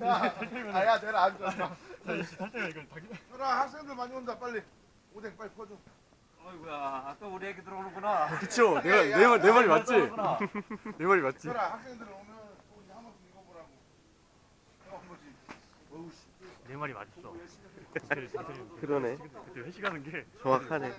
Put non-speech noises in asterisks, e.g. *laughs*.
아야 내가 안 줬어. 살짝 이거 닭이. 현아 학생들 많이 온다 빨리. 오뎅 빨리 퍼줘. 어이구야 또 우리 애기 들어오는구나. 그쵸. 내가 야, 내 말 내 말이 맞지. 들어오는구나. *laughs* 내 말이 맞지. 현아 학생들 오면 또 이제 한 번씩 읽어보라고. 한 번씩. 어우 씨. 내 말이 맞았어. 그러네. 그때 회식하는 게 정확하네.